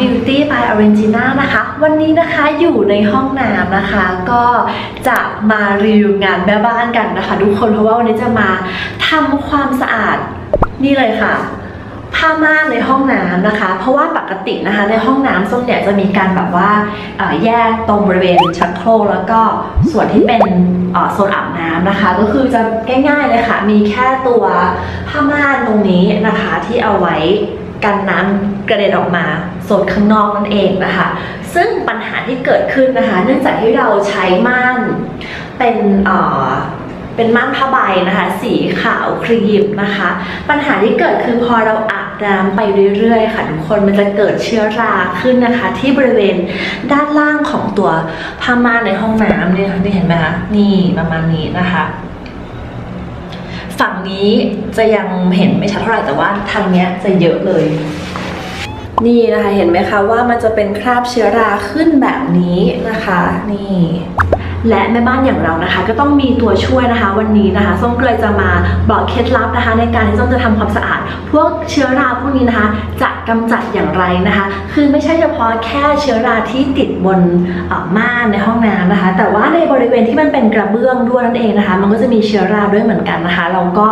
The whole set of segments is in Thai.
Beauty by Argentina นะคะ วันนี้นะคะอยู่ในห้องน้ำนะคะ ก็จะมารีวิวงานแม่บ้านกันนะคะ ทุกคนเพราะว่าวันนี้จะมาทำความสะอาดนี่เลยค่ะผ้าม่านในห้องน้ำนะคะ เพราะว่าปกตินะคะในห้องน้ำส้มเนี่ยจะมีการแบบว่าแยกตรงบริเวณชักโครกแล้วก็ส่วนที่เป็นโซนอาบน้ำนะคะ ก็คือจะง่ายๆเลยค่ะ มีแค่ตัวผ้าม่านตรงนี้นะคะที่เอาไว้กันน้ำกระเด็นออกมา โซนข้างนอกนั่นเองนะคะ ซึ่งปัญหาที่เกิดขึ้นนะคะ เนื่องจากที่เราใช้ม่านเป็นเอ่อเป็นม่านผ้าใบนะคะ สีขาวครีมนะคะ ปัญหาที่เกิดคือพอเราอาบน้ำไปเรื่อยๆ ค่ะทุกคนมันจะเกิดเชื้อราขึ้นนะคะ ที่บริเวณด้านล่างของตัวผ้าม่านในห้องน้ำเนี่ยนี่เห็นไหมคะนี่ประมาณนี้นะคะฝั่งนี้จะยังเห็นไม่ชัดเท่าไหร่แต่ว่าทางเนี้ยจะเยอะเลย นี่นะคะเห็นไหมคะว่ามันจะเป็นคราบเชื้อราขึ้นแบบนี้นะคะนี่และแม่บ้านอย่างเรานะคะ ก็ต้องมีตัวช่วยนะคะ วันนี้นะคะส้มเกลยจะมาบอกเคล็ดลับนะคะ ในการที่ส้มจะทำความสะอาด พวกเชื้อราพวกนี้นะคะ จะ กำจัดอย่างไรนะคะ คือไม่ใช่เฉพาะแค่เชื้อราที่ติดบนม่านในห้องน้ำนะคะ แต่ว่าในบริเวณที่มันเป็นกระเบื้องด้วยนั่นเองนะคะ มันก็จะมีเชื้อราด้วยเหมือนกันนะคะ เราก็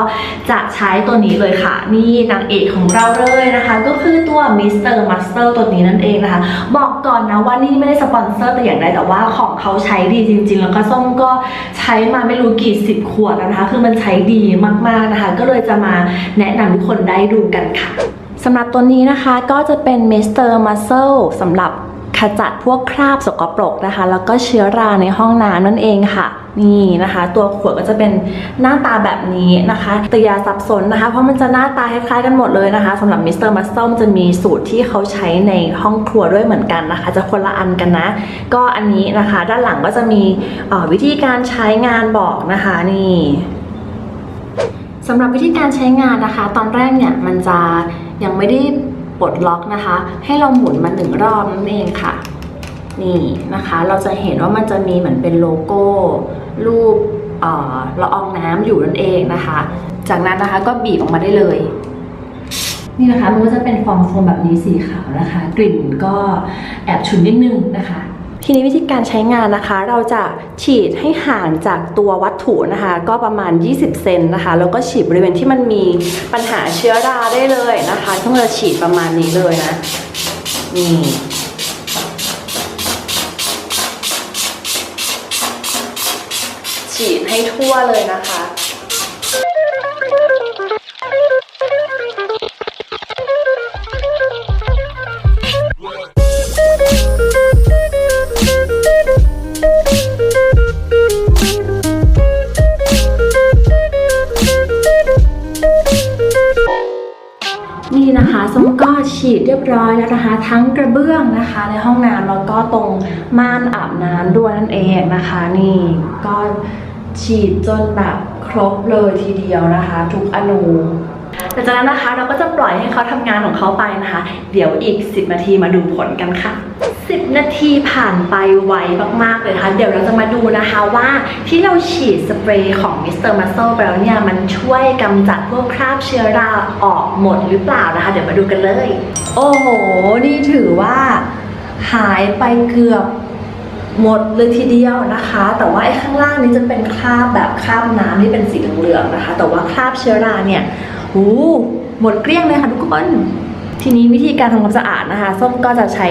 จะใช้ตัวนี้เลยค่ะ นี่นางเอกของเราเลยนะคะ ก็คือตัว Mr. Master ตัวนี้นั่นเองนะคะ บอกก่อนนะว่านี่ไม่ได้สปอนเซอร์แต่อย่างใดแต่ว่าของเขาใช้ดีจริง ๆ แล้วก็ส้มก็ใช้มาไม่รู้กี่สิบขวดแล้วนะคะ คือมันใช้ดีมากๆนะคะ ก็เลยจะมาแนะนำทุกคนได้ดูกันค่ะ สำหรับตัวนี้นะคะก็จะเป็น Mr. Muscle สำหรับขจัดพวกคราบสกปรกนะคะ แล้วก็เชื้อราในห้องน้ำนั่นเองค่ะ นี่นะคะ ตัวขวดก็จะเป็นหน้าตาแบบนี้นะคะแต่อย่าสับสนนะคะ เพราะมันจะหน้าตาคล้ายๆกันหมดเลยนะคะสำหรับ Mr. Muscle มันจะมีสูตรที่เขาใช้ในห้องครัวด้วยเหมือนกันนะคะ จะคนละอันกันนะ ก็อันนี้นะคะ ด้านหลังก็จะมีวิธีการใช้งานบอกนะคะนี่ สำหรับวิธีการใช้งานนะคะ ตอนแรกเนี่ยมันจะยังไม่ได้ปลดล็อกนะคะ ให้เราหมุนมาหนึ่งรอบนั่นเองค่ะ นี่นะคะ เราจะเห็นว่ามันจะมีเหมือนเป็นโลโก้รูปเออละอองน้ำอยู่นั่นเองนะคะ จากนั้นนะคะก็บีบออกมาได้เลย นี่นะคะมันก็จะเป็นฟองโฟมแบบนี้สีขาวนะคะ กลิ่นก็แอบฉุนนิดนึงนะคะ ทีนี้วิธีการใช้งานนะคะ เราจะฉีดให้ห่างจากตัววัตถุนะคะ ก็ประมาณ 20 เซนนะคะ แล้วก็ฉีดบริเวณที่มันมีปัญหาเชื้อราได้เลยนะคะต้องจะฉีดประมาณนี้เลยนะนี่ฉีดให้ทั่วเลยนะคะ รียบร้อยแล้วนะคะ ทั้งกระเบื้องนะคะ ในห้องน้ำแล้วก็ตรงม่านอาบน้ำด้วยนั่นเองนะคะ นี่ก็ฉีดจนแบบครบเลยทีเดียวนะคะ ทุกอนู หลังจากนั้นนะคะเราก็จะปล่อยให้เขาทำงานของเขาไปนะคะ เดี๋ยวอีก 10 นาทีมาดูผลกันค่ะ 10 นาทีผ่านไปไวมากๆเลยนะคะเดี๋ยวเราจะมาดูนะคะว่าที่เราฉีดสเปรย์ของ Mr. Muscle ไปแล้วเนี่ย มันช่วยกำจัดพวกคราบเชื้อราออกหมดหรือเปล่านะคะ เดี๋ยวมาดูกันเลย โอ้โห นี่ถือว่าหายไปเกือบหมดเลยทีเดียวนะคะ แต่ว่าไอ้ข้างล่างนี้จะเป็นคราบแบบคราบน้ำที่เป็นสีเหลืองๆนะคะ แต่ว่าคราบเชื้อราเนี่ย หูหมดเกลี้ยงเลยค่ะทุกคนทีนี้วิธีการทำความสะอาดนะคะ ส้มก็จะใช้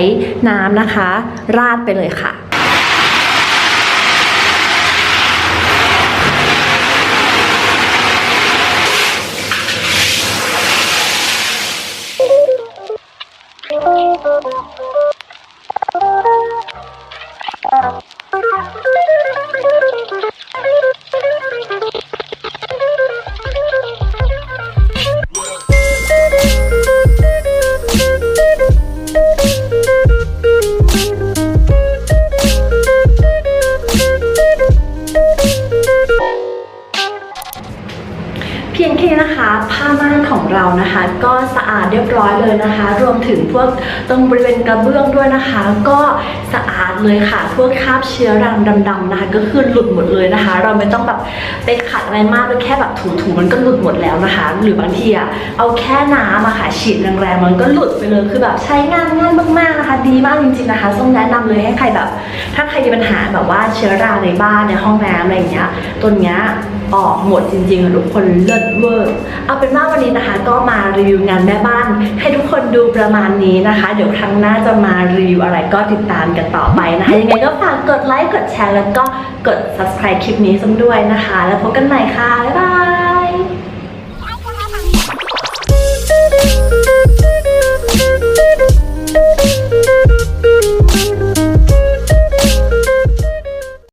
น้ำนะคะ ราดไปเลยค่ะ เรานะคะ ก็สะอาดเรียบร้อยเลยนะคะ รวมถึงพวกตรงบริเวณกระเบื้องด้วยนะคะ ก็สะอาดเลยค่ะ พวกคราบเชื้อรังดำๆนะคะ ก็คือหลุดหมดเลยนะคะ เราไม่ต้องแบบไปขัดอะไรมากแค่แบบถูๆมันก็หลุดหมดแล้วนะคะ หรือบางทีอะเอาแค่น้ำอะค่ะฉีดแรงๆมันก็หลุดไปเลยคือแบบใช้งานง่ายมากๆนะคะ ดีมากจริงๆนะคะต้องแนะนำเลยให้ใครแบบ ถ้าใครมีปัญหาแบบว่าเชื้อราในบ้านในห้องน้ำอะไรอย่างเงี้ยตัวเนี้ย ออกหมดจริงๆค่ะทุกคนเลิศเวอร์ เอาเป็นว่าวันนี้นะคะ ก็มารีวิวงานแม่บ้าน ให้ทุกคนดูประมาณนี้นะคะ เดี๋ยวครั้งหน้าจะมารีวิวอะไรก็ติดตามกันต่อไปนะคะยังไงก็ฝากกดไลค์กดแชร์แล้วก็กด subscribe คลิปนี้ซ้ำด้วยนะคะ แล้วพบกันใหม่ค่ะบ๊ายบาย